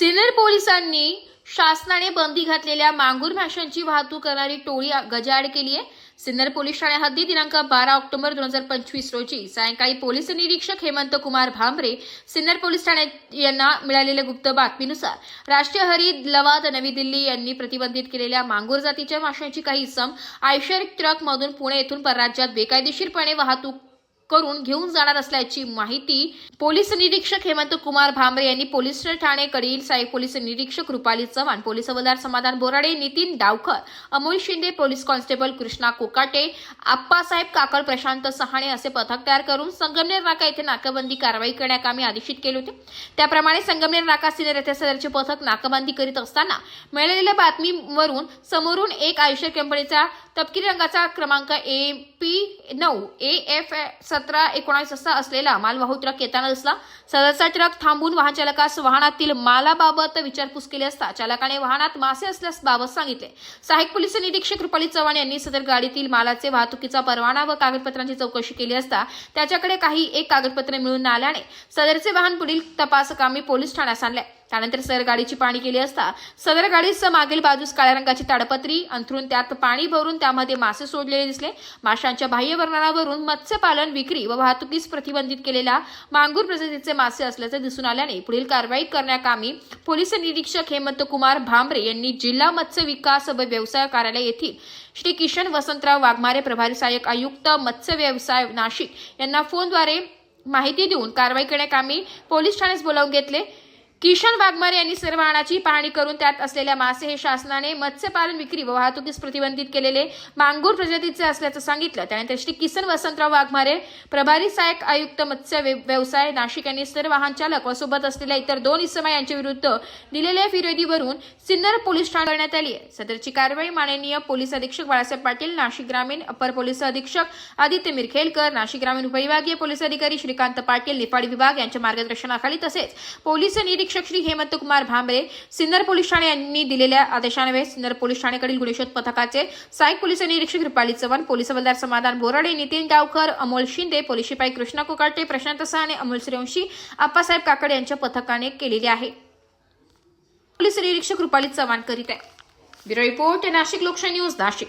सिन्नर पोलिसांनी शासनाने बंदी घातलेल्या मांगूर माशांची वाहतूक करणारी टोळी गजाआड केली आहे. सिन्नर पोलीस ठाणे हद्दी दिनांक बारा ऑक्टोबर दोन हजार पंचवीस रोजी सायंकाळी पोलीस निरीक्षक हेमंत कुमार भांबरे सिन्नर पोलीस ठाणे यांना मिळालेल्या गुप्त बातमीनुसार राष्ट्रीय हरित लवाद नवी दिल्ली यांनी प्रतिबंधित केलेल्या मांगूर जातीच्या माशांची काही इसम आयशर ट्रकमधून पुणे येथून परराज्यात बेकायदेशीरपणे वाहतूक करून घेऊन जाणार असल्याची माहिती पोलीस निरीक्षक हेमंत कुमार भांबरे यांनी पोलीस ठाणेकडील साहेब पोलीस निरीक्षक रुपाली चव्हाण पोलीस हवालदार समाधान बोराडे नितीन डावकर अमोल शिंदे पोलीस कॉन्स्टेबल कृष्णा कोकाटे आप्पासाहेब काकड प्रशांत सहाणे असे पथक तयार करून संगमनेर नाका येथे नाकाबंदी कारवाई करण्याकामी आदेशित केले होते. त्याप्रमाणे संगमनेर नाका सिनेर येथे सदरचे पथक नाकाबंदी करीत असताना मिळालेल्या बातमीवरून समोरून एक आयुष्य कंपनीचा तपकिरी रंगाचा क्रमांक ए पी नऊ ए एफ सतरा एकोणास असा असलेला मालवाहू ट्रक येताना दिसला. सदरचा ट्रक थांबून वाहन चालकास वाहनातील मालाबाबत विचारपूस केली असता चालकाने वाहनात मासे असल्यास बाबत सांगितले. सहाय्यक पोलीस निरीक्षक रुपाली चव्हाण यांनी सदर गाडीतील मालाचे वाहतुकीचा परवाना व कागदपत्रांची चौकशी केली असता त्याच्याकडे काही एक कागदपत्रे मिळून आल्याने सदरचे वाहन पुढील तपासकामी पोलीस ठाण्यास आणले. त्यानंतर सदर गाडीची पाणी केली असता सदर गाडीस मागील बाजूस काळ्या रंगाची ताडपत्री अंथरून त्यात पाणी भरून त्यामध्ये मासे सोडलेले दिसले. माशांच्या बाह्य वर्णनावरून मत्स्यपालन विक्री व वाहतुकीस प्रतिबंधित केलेल्या मांगूर प्रजातीचे मासे असल्याचे दिसून आल्याने पुढील कारवाई करण्याकामी पोलीस निरीक्षक हेमंत कुमार भांबरे यांनी जिल्हा मत्स्य विकास व व्यवसाय कार्यालय येथील श्री किशन वसंतराव वाघमारे प्रभारी सहाय्यक आयुक्त मत्स्य व्यवसाय नाशिक यांना फोनद्वारे माहिती देऊन कारवाई करण्याकामी पोलीस ठाण्यास बोलावून घेतले. किशन वाघमारे यांनी सर्वांची पाहणी करून त्यात असलेल्या मासे हे शासनाने मत्स्यपालन विक्री व वाहतुकीस प्रतिबंधित केलेले मांगूर प्रजातीचे असल्याचं सांगितलं. त्यानंतर श्री किसन वसंतराव वाघमारे प्रभारी सहाय्यक आयुक्त मत्स्य व्यवसाय नाशिक यांनी सर्व वाहन चालक व सोबत असलेल्या इतर दोन इसमा यांच्या विरुद्ध दिलेल्या फिर्यादीवरून सिन्नर पोलीस ठाणे करण्यात आली आहे. सदरची कारवाई माननीय पोलीस अधीक्षक बाळासाहेब पाटील नाशिक ग्रामीण अपर पोलीस अधीक्षक आदित्य मिरखेलकर नाशिक ग्रामीण उपविभागीय पोलीस अधिकारी श्रीकांत पाटील निफाड विभाग यांच्या मार्गदर्शनाखाली तसेच पोलीस निरीक्षक श्री हेमंतकुमार भांबरे सिन्नर पोलीस ठाणे यांनी दिलेल्या आदेशान्वये सिन्नर पोलीस ठाणेकडील गुणशोध पथकाचे सहाय्यक पोलीस निरीक्षक रुपाली चव्हाण पोलीस हवालदार समाधान बोराडे नितीन गावकर अमोल शिंदे पोलीस शिपाई कृष्णा कोकाटे प्रशांत सहाने अमोल सूर्यवंशी आप्पासाहेब काकडे यांच्या पथकाने केलेले आहे. पोलीस निरीक्षक रुपाली चव्हाण करीत आहे. ब्युरो रिपोर्ट नाशिक लोकशाही न्यूज नाशिक.